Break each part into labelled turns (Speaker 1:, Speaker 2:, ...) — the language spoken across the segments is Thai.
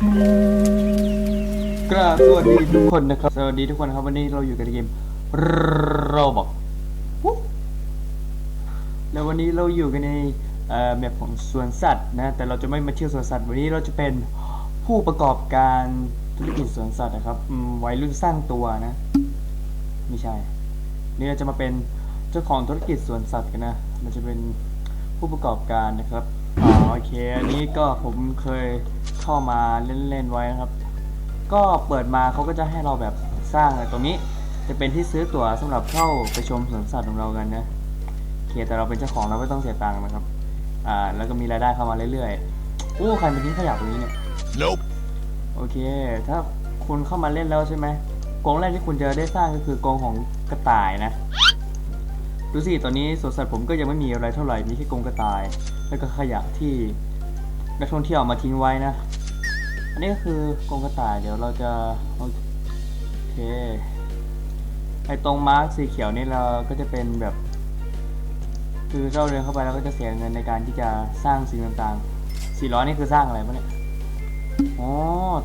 Speaker 1: กราบสวัสดีทุกคนนะครับ สวัสดีทุกคนครับวันนี้เราอยู่กันในเกมโรบอกแล้ววันนี้เราอยู่กันในเอ่อแมปของสวนสัตว์นะแต่เราจะไม่มาเที่ยวสวนสัตว์ วันนี้เราจะเป็นผู้ประกอบการธุรกิจสวนสัตว์นะครับวัยรุ่นสร้างตัวนะ ไม่ใช่ นี่เราจะมาเป็นเจ้าของธุรกิจสวนสัตว์กันนะเราจะเป็นผู้ประกอบการนะครับอ๋อโอเค อันนี้ก็ผมเคย เข้ามาเล่นๆไว้นะครับ ก็เปิดมาเขาก็จะให้เราแบบสร้างอะไรตรงนี้จะเป็นที่ซื้อตั๋วสำหรับเข้าไปชมสวนสัตว์ของเรากันนะโอเคแต่เราเป็นเจ้าของเราไม่ต้องเสียตังค์นะครับอ่าแล้วก็มีรายได้เข้ามาเรื่อยๆโอ้ใครมาทิ้งขยะตรงนี้เนี่ย
Speaker 2: Nope.
Speaker 1: โอเค ถ้าคุณเข้ามาเล่นแล้วใช่ไหมกรงแรกที่คุณจะได้สร้างก็คือกรงของกระต่ายนะดูสิตอนนี้สวนสัตว์ผมก็ยังไม่มีอะไรเท่าไหร่มีแค่กรงกระต่าย แล้วก็ขยะที่นักท่องเที่ยวเอามาทิ้งไว้นะ อันนี้ก็คือกรงกระต่ายเดี๋ยวเราจะโอเคไอตรงมาร์คสีเขียวนี่เราก็จะเป็นแบบ คือเราเดินเข้าไปแล้วก็จะเสียเงินในการที่จะสร้างสิ่งต่างๆ400นี่คือสร้างอะไรปะเนี่ยอ๋อ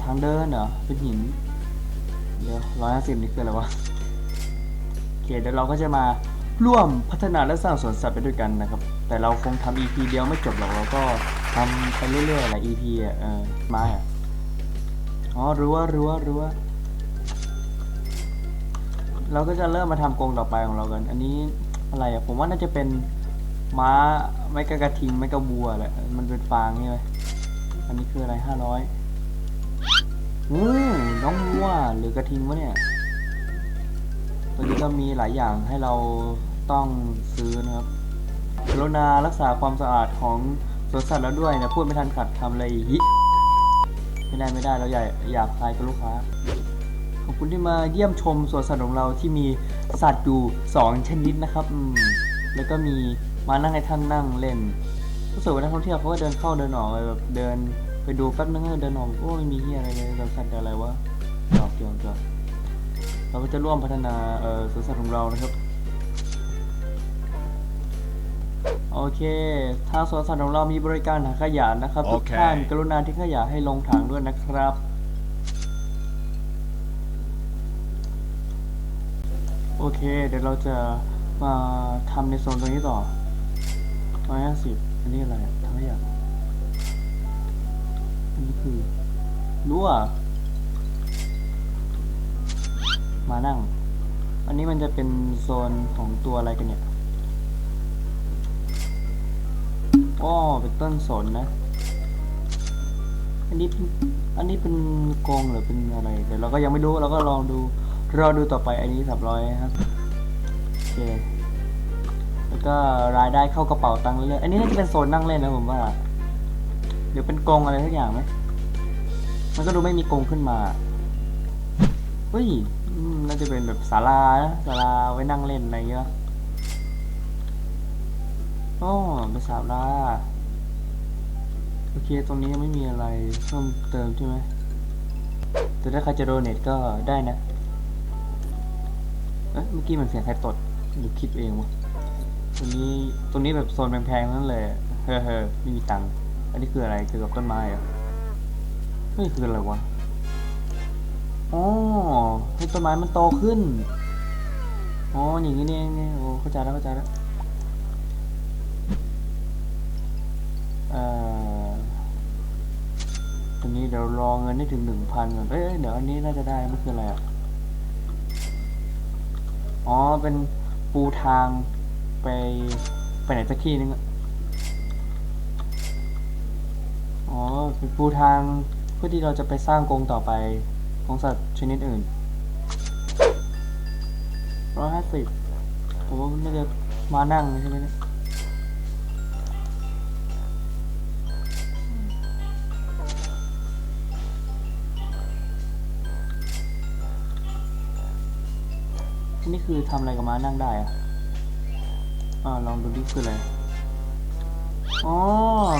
Speaker 1: ทางเดินเหรอเป็นหินเดี๋ยวร้อยห้าสิบนี่คืออะไรวะโอเคเดี๋ยวเราก็จะมาร่วมพัฒนาและสร้างสวนสัตว์ไปด้วยกันนะครับ แต่เราคงทำ EP เดียวไม่จบหรอกเราก็ทำไปเรื่อยๆหลาย EP อะเออมาอะ อ๋อรั้วรั้วรั้วเราก็จะเริ่มมาทำกรงต่อไปของเรากัน อันนี้อะไรอะผมว่าน่าจะเป็นม้าไม่กระกระทิงไม่กระบัวแหละมันเป็นฟางใช่ไหมอันนี้คืออะไรห้าร้อยอู้น้องวัวหรือกระทิงวะเนี่ยตัวนี้ก็มีหลายอย่างให้เราต้องซื้อนะครับกรุณารักษาความสะอาดของสวนสัตว์แล้วด้วยนะพูดไม่ทันขัดคำเลยฮิ ไม่ได้ไม่ได้เราอยากอยากคายกับลูกค้า ขอบคุณที่มาเยี่ยมชมสวนสัตว์ของเราที่มีสัตว์อยู่สองชนิดนะครับอืมแล้วก็มีมานั่งในท่านนั่งเล่นรู้สึกว่านักท่องเที่ยวเขาก็เดินเข้าเดินออกแบบเดินไปดูแป๊บนึงแล้วเดินออกโอ้ไม่มีเฮียอะไรเลยสวนสัตว์อะไรวะจอกเกี่ยวจอกเราก็จะร่วมพัฒนาเอ่อสวนสัตว์ของเรานะครับ โอเค ทางสวนสัตว์ของเรามีบริการถังขยะนะครับทุก
Speaker 2: โอเค
Speaker 1: ท่านกรุณาทิ้งขยะให้ลงถังด้วยนะครับ โอเค เดี๋ยวเราจะมาทำในโซนตรงนี้ต่อร้อยห้าสิบอันนี้อะไรอะถังขยะอันนี้คือรั้วมานั่ง อันนี้มันจะเป็นโซนของตัวอะไรกันเนี่ย อ๋อเป็นต้นสนนะ อันนี้เป็นอันนี้เป็นกรงหรือเป็นอะไรเดี๋ยวเราก็ยังไม่รู้เราก็ลองดูรอดูต่อไปอันนี้สามร้อยครับโอเคแล้วก็รายได้เข้ากระเป๋าตังค์เรื่อยๆอันนี้น่าจะเป็นโซนนั่งเล่นนะผมว่า เดี๋ยวเป็นกรงอะไรทุกอย่างไหมมันก็ดูไม่มีกรงขึ้นมาเฮ้ยน่าจะเป็นแบบศาลานะศาลาไว้นั่งเล่นอะไรเงี้ย อ๋อเป็นศาลาโอเค ตรงนี้ไม่มีอะไรเพิ่มเติมใช่ไหม แต่ถ้าใครจะโดเนทก็ได้นะ เอ๊ะ เมื่อกี้มันเสียงใครตดหรือคิดเองวะตัวนี้ตัวนี้แบบโซนแพงๆนั่นเลย เฮ้อเฮ้อไม่มีตังค์ อันนี้คืออะไร เกี่ยวกับต้นไม้เหรอเฮ้ยคืออะไรวะ อ๋อ ให้ต้นไม้มันโตขึ้น อ๋อ อย่างนี้นี่เองโอ้เข้าใจแล้วเข้าใจแล้ว อ่อตัวนี้เดี๋ยวรอเงินให้ถึงหนึ่งพันก่อนเอ้ยเดี๋ยวอันนี้น่าจะได้มันคืออะไรอะ อ๋อ เป็นปูทางไปไปไหนสักที่นึงอะอ๋อ เป็นปูทางเพื่อที่เราจะไปสร้างกรงต่อไปของสัตว์ชนิดอื่นร้อยห้าสิบผมว่ามันน่าจะมานั่งใช่ไหมเนี่ย นี่คือทำอะไรกับม้านั่งได้อะอ่าลองดูดิคืออะไร อ๋อ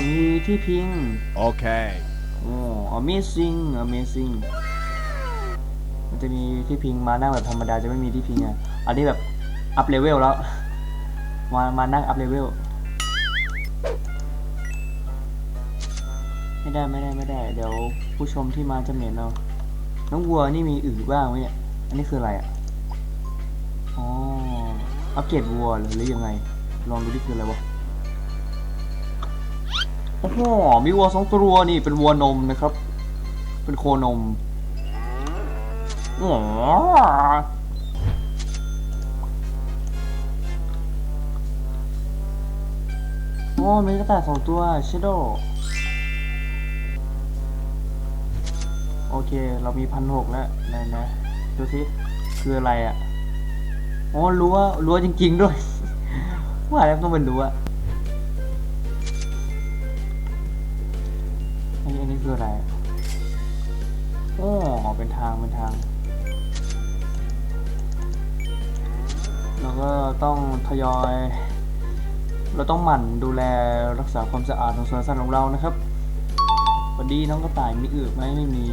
Speaker 1: มีที่พิง
Speaker 2: Okay.
Speaker 1: โอ้ amazing amazing มันจะมีที่พิงมานั่งแบบธรรมดาจะไม่มีที่พิงอะอันนี้แบบอัพเลเวลแล้ว มามานั่งอัพเลเวลโอไม่ได้ไม่ได้ไม่ได้ เดี๋ยวผู้ชมที่มาจะเหม็นเอาน้องวัวนี่มีอึบ้างไหมเนี่ย อันนี้คืออะไรอะ อ๋ออัปเกรดวัวเหรือยังไง ลองดูดิคืออะไรวะโอ้โหมีวัวสองตัวนี่เป็นวัวนมนะครับ เป็นโคนมอ๋อโอ้มีกระต่ายสองตัวเชโดโอเค เรามีพันหกแล้วนะนะดูสิคืออะไรอะ อ๋อรั้วรั้วจริง ๆ ด้วย ว่าแล้วต้องเป็นรั้วอันนี้อันนี้คืออะไรอะโอ้เป็นทางเป็นทาง แล้วก็ต้องทยอย เราต้องหมั่นดูแลรักษาความสะอาดของสวนสัตว์ของเรานะครับวัสดีน้องกระต่ายมีอึไหมไม่มี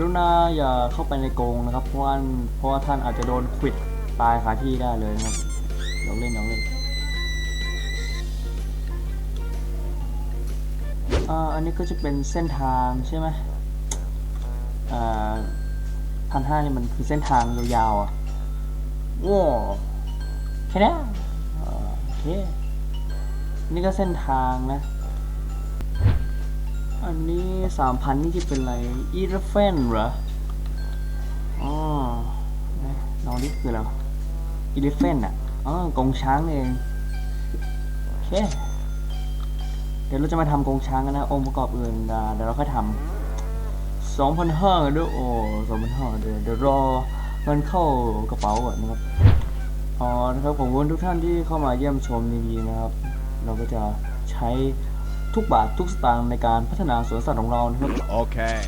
Speaker 1: รุณาอย่าเข้าไปในกรงนะครับ เพราะว่าเพราะว่าท่านอาจจะโดนขวิดตายคาที่ได้เลยนะครับเดี๋ยวเล่นเดี๋ยวเล่นอ่าอันนี้ก็จะเป็นเส้นทางใช่ไหมอ่าพันห้านี่มันคือเส้นทางยาวๆอะว้าแค่นี้โอเคนี่ก็เส้นทางนะ อันนี้สามพันนี่จะเป็นอะไรอีเลฟเฟนเหรออ๋อนะน้องนี่คืออะไรอีเลฟเฟนอะอ๋อกรงช้างเองโอเคเดี๋ยวเราจะมาทำกรงช้างกันนะ องค์ประกอบอื่นเดี๋ยวเราค่อยทำสองพันห้าด้วยโอ้สองพันห้าเดี๋ยวเดี๋ยวรอเงินเข้ากระเป๋าก่อนนะครับอ๋อนะครับผมคุณทุกท่านที่เข้ามาเยี่ยมชมดีๆนะครับ เราก็จะใช้ ทุกบาททุกสตางค์ในการพัฒนาสวนสัตว์ของเรานะครับ
Speaker 2: Okay.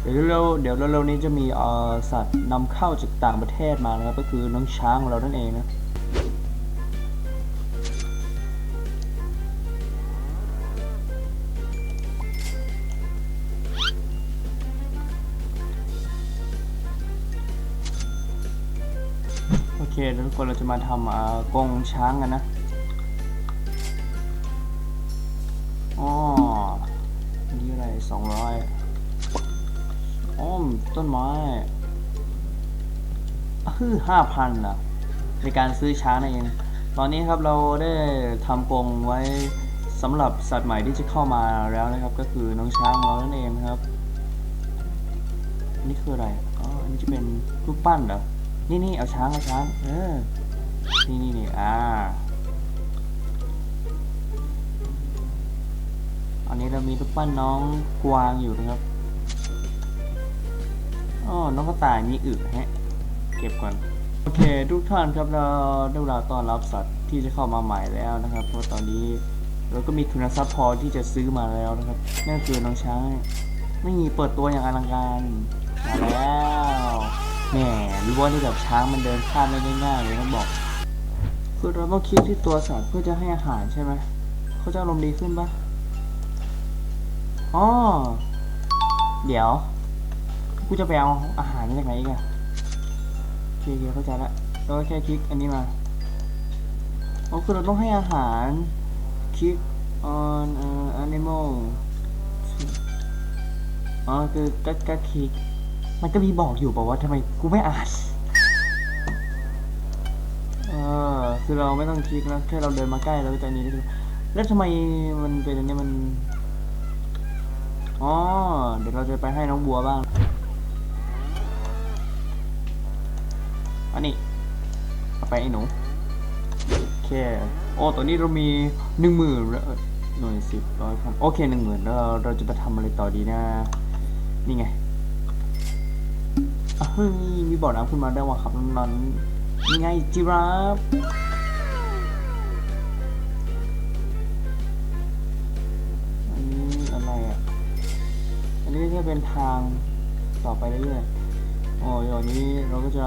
Speaker 1: เดี๋ยวเร็วๆเดี๋ยวเร็วๆนี้จะมีเอ่อสัตว์นำเข้าจากต่างประเทศมานะครับ ก็คือน้องช้างของเรานั่นเองนะโอเคเดี๋ยวทุกคนเราจะมาทำเอ่อกรงช้างกันนะ ต้นไม้คือห้าพันนะในการซื้อช้างนั่นเอง ตอนนี้ครับเราได้ทำกรงไว้สำหรับสัตว์ใหม่ที่จะเข้ามาแล้วนะครับ ก็คือน้องช้างเรานั่นเองครับนนี้คืออะไรอ๋ออันนี้จะเป็นรูปปั้นเหรอนี่นี่เอาช้างเอาช้างเออนี่นี่นี่อ่าอันนี้เรามีรูปปั้นน้องกวางอยู่นะครับ อ๋อน้องกระต่ายมีอึฮะ เก็บก่อน โอเค ทุกท่านครับเราได้เวลาต้อนรับสัตว์ที่จะเข้ามาใหม่แล้วนะครับ เพราะตอนนี้เราก็มีทุนทรัพย์พอที่จะซื้อมาแล้วนะครับ นั่นคือน้องช้างไม่มีเปิดตัวอย่างอลังการมาแล้วแหมรู้ว่าที่แบบช้างมันเดินข้ามได้ง่ายๆเลยต้องบอก คือเราต้องคิดที่ตัวสัตว์เพื่อจะให้อาหารใช่ไหมเขาจะอารมณ์ดีขึ้นปะอ๋อเดี๋ยว กูจะไปเอาอาหารมาจากไหนอีกอะโอเคเข้าใจละแล้วก็แค่คลิกอันนี้มาอ๋อคือเราต้องให้อาหารคลิก on uh, animal อ๋อคือก็ก็คลิก มันก็มีบอกอยู่บอกว่าทำไมกูไม่อ่านเออคือเราไม่ต้องคลิกนะแค่เราเดินมาใกล้เราก็จะอันนี้ได้แล้วทำไมมันเป็นอันนี้มันอ๋อเดี๋ยวเราจะไปให้น้องบัวบ้าง อันนี้เอาไปไอ้หนูโอเคโอ้ตัวนี้เรามีหนึ่งหมื่นหน่วยสิบร้อยพันโอเคหนึ่งหมื่นแล้วเราจะไปทำอะไรต่อดีนะ นี่ไงเฮ้ยมีบ่อน้ำขึ้นมาได้ว่ะครับน้องนี่ไงจิราฟอันนี้อะไรอะ อันนี้จะเป็นทางต่อไปเรื่อยๆโอ้ยวันนี้เราก็จะ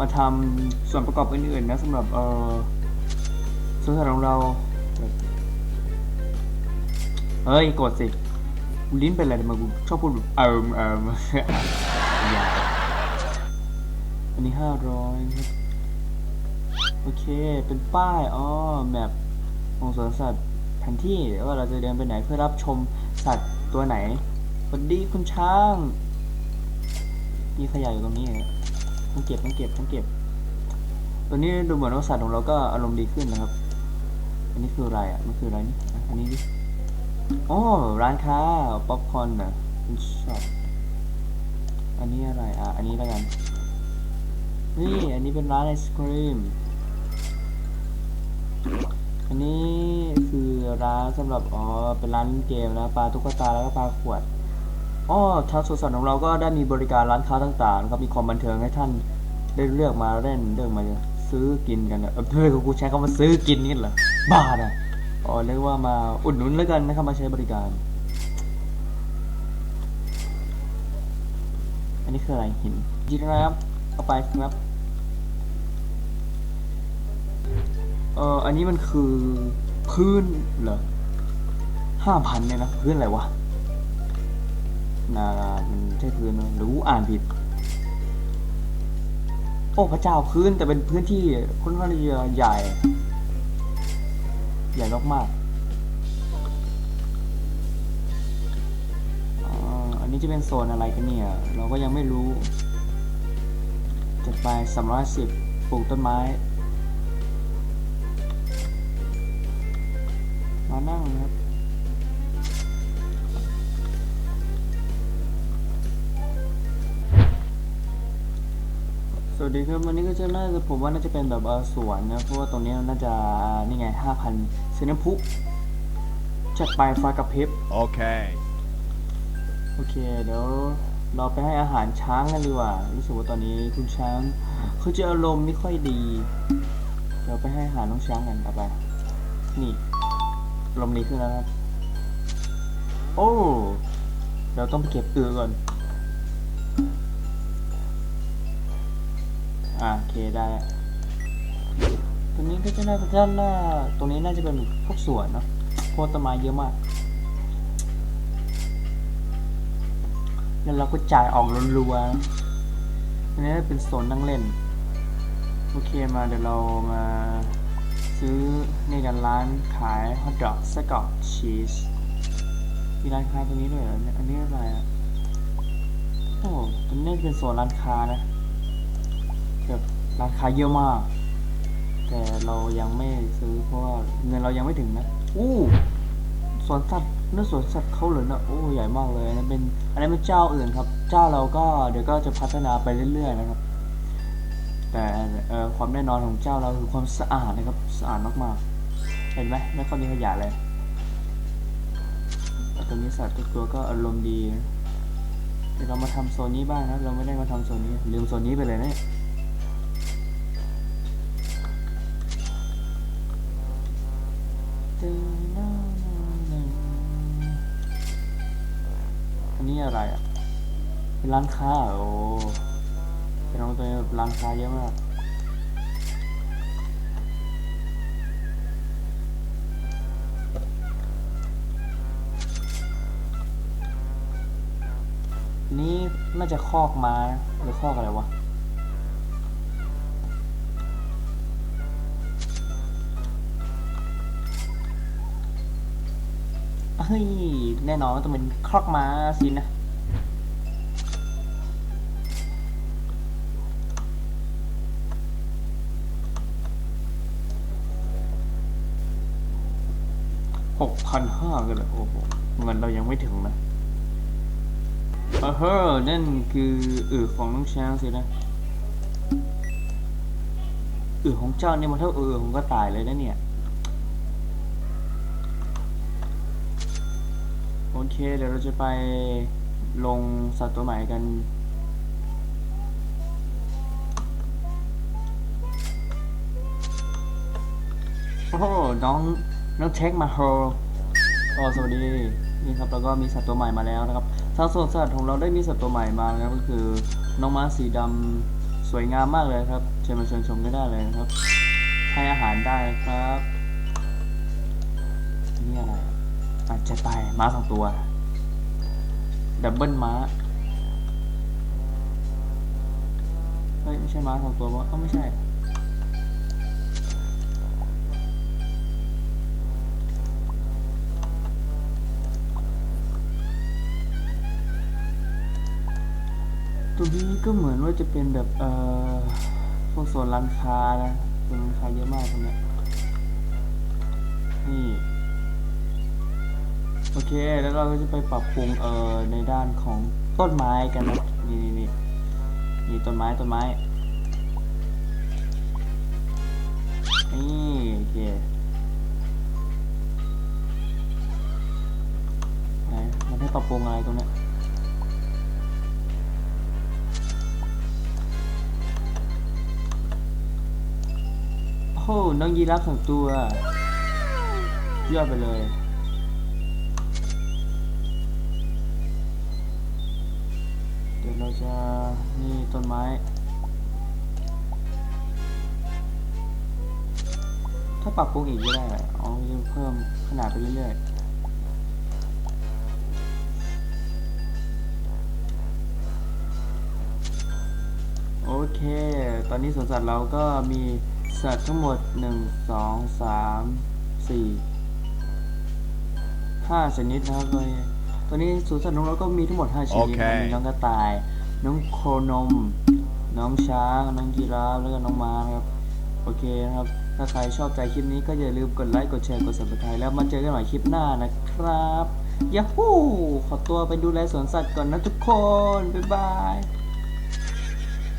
Speaker 1: มาทำส่วนประกอบอื่นๆนะสำหรับเออสวนสัตว์ของเรา เฮ้ยกดสิลิ้นเป็นอะไรทำไมกูชอบพูดแบบเอิมเอิมๆอันนี้ห้าร้อยโอเค เป็นป้ายอ๋อแมปของสวนสัตว์แพนที่ว่าเราจะเดินไปไหนเพื่อรับชมสัตว์ตัวไหนสวัสดีคุณช้าง มีขยะอยู่ตรงนี้เหรอ ต้องเก็บต้องเก็บต้องเก็บ ตัวนี้ดูเหมือนว่าสัตว์ของเราก็อารมณ์ดีขึ้นนะครับ อันนี้คืออะไรอะ มันคืออะไรนี่ อันนี้ดิโอ้ร้านค้าป๊อปคอร์นนะคุณชอบอันนี้อะไรอะ อันนี้แล้วกัน นี่ อันนี้เป็นร้านไอศครีม อันนี้คือร้านสำหรับ อ๋อ เป็นร้านเกมนะ ปลาตุ๊กตาแล้วก็ปลาขวด อ๋อทางสวนสัตว์ของเราก็ได้มีบริการร้านค้าต่างๆนะครับมีความบันเทิงให้ท่านได้เลือกมาเล่นเลือกมาซื้อกินกันนะเออเพื่อนกูใช้คำว่าซื้อกินนี่เหรอบ้าน่ะอ๋อเรียกว่ามาอุดหนุนแล้วกันนะครับมาใช้บริการ อันนี้คืออะไรหินยินนะครับเอาไปครับเอออันนี้มันคือพื้นเหรอห้าพันเนี่ยนะพื้นอะไรวะ นามันใช่พื้นไหมหรืออ่านผิด โอ้พระเจ้าพื้นแต่เป็นพื้นที่ค่อนข้างใหญ่ ใหญ่มากๆอ่าอันนี้จะเป็นโซนอะไรกันเนี่ย เราก็ยังไม่รู้จะไป310ปลูกต้นไม้มานั่งครับ วัสดีครับวันนี้ก็จะน่าจะผมว่าน่าจะเป็นแบบเออสวนนะเพราะว่าตรงนี้น่าจะอ่านี่ไงห้าพันเซนน้ำพุจัดไปไฟกระพริบ
Speaker 2: Okay.
Speaker 1: โอเคเดี๋ยวเราไปให้อาหารช้างกันดีกว่ารู้สึกว่าตอนนี้คุณช้างเขาจะอารมณ์ไม่ค่อยดีเดี๋ยวไปให้อาหารน้องช้างกันต่อไปนี่อารมณ์ดีขึ้นแล้วครับโอ้เดี๋ยวต้องไปเก็บเกลือก่อน อ่าโอเคได้แล้วตรงนี้ก็จะน่าจะด้านหน้า ตรงนี้น่าจะเป็นพวกสวนเนาะเพต้นไม้เยอะมาก แล้วเราก็จ่ายออกรัวๆอันนี้เป็นโซนนั่งเล่น โอเคมาเดี๋ยวเรามาซื้อนี่กันร้านขายฮอทดอกไส้กรอกชีสมีร้านค้าตรงนี้ด้วยเหรออันนี้อะไรอะโอ้ตรงนี้เป็นโซนร้านค้านะ แบบร้านค้าเยอะมาก แต่เรายังไม่ซื้อเพราะว่าเงินเรายังไม่ถึงนะอู้สวนสัตว์นั่นสวนสัตว์เขาเหรอนะโอ้ใหญ่มากเลยนนั้นเป็นอันนั้เป็นเจ้าอื่นครับ เจ้าเราก็เดี๋ยวก็จะพัฒนาไปเรื่อยๆนะครับ แต่เอ่อความแน่นอนของเจ้าเราคือความสะอาดนะครับสะอาดมากๆ เห็นไหมไม่ค่อยมีขยะเลยตรงนี้สัตว์ทุกตัวก็อารมณ์ดีเดี๋ยวเรามาทำโซนนี้บ้างนะเราไม่ได้มาทำโซนนี้ลืมโซนนี้ไปเลยนะเนี่ย ร้านค้าโอ้เป็นร้าตัวแบบร้านค้าเยอะมากนี่น่าจะคอกม้าหรือคอกอะไรวะเฮ้ย แน่นอนว่าต้องเป็นคอกม้าสินะ พันห้ากันเลยโอ้โหเงินเรายังไม่ถึงนะเออเฮ้อนั่นคืออือของน้องช้างสินะอือของเจ้าเนี่ยมันเท่าอือของกระต่ายเลยนะเนี่ยโอเคเดี๋ยวเราจะไปลงสัตว์ตัวใหม่กันโอ้โหน้องน้องเทคมาโฮ ก็สวัสดีนี่ครับแล้วก็มีสัตว์ตัวใหม่มาแล้วนะครับทางสวนสัตว์ของเราได้มีสัตว์ตัวใหม่มานะครับก็คือน้องม้าสีดำสวยงามมากเลยครับเชิญมาชิญชมกันได้เลยนะครับให้อาหารได้ครับนี่อะไรอาจจะตายม้าสองตัวดับเบิลม้าเฮ้ยไม่ใช่ม้าสองตัววะเอ้าไม่ใช่ ตรงนี้ก็เหมือนว่าจะเป็นแบบเอ่อพวกโซนร้านค้านะโซนร้านค้าเยอะมากตรงนี้นี่โอเค แล้วเราก็จะไปปรับปรุงเอ่อในด้านของต้นไม้กันนะนี่นี่นี่นี่ต้นไม้ต้นไม้นี่โอเคไหนมันให้ปรับปรุงอะไรตรงเนี้ย หน้องยีราฟสองตัวยอดไปเลย เดี๋ยวเราจะนี่ต้นไม้ ถ้าปรับปรุงอีกก็ได้อ๋อยังเพิ่มขนาดไปเรื่อยๆโอเค ตอนนี้สวนสัตว์เราก็มี สัตว์ทั้งหมด 1 2 3 4 5ชนิดนะครับเลยตอนนี้สวนสัตว์ของเราก็มีทั้งหมด 5 ชนิดนะ
Speaker 2: โอเค
Speaker 1: มีน้องกระต่าย น้องโครนม น้องช้าง น้องยีราฟแล้วก็น้องม้านะครับ โอเคนะครับ ถ้าใครชอบใจคลิปนี้ก็อย่าลืมกดไลค์ กดแชร์ กด subscribe แล้วมาเจอกันใหม่คลิปหน้านะครับยาฮูขอตัวไปดูแลสวนสัตว์ก่อนนะทุกคน บ๊ายบาย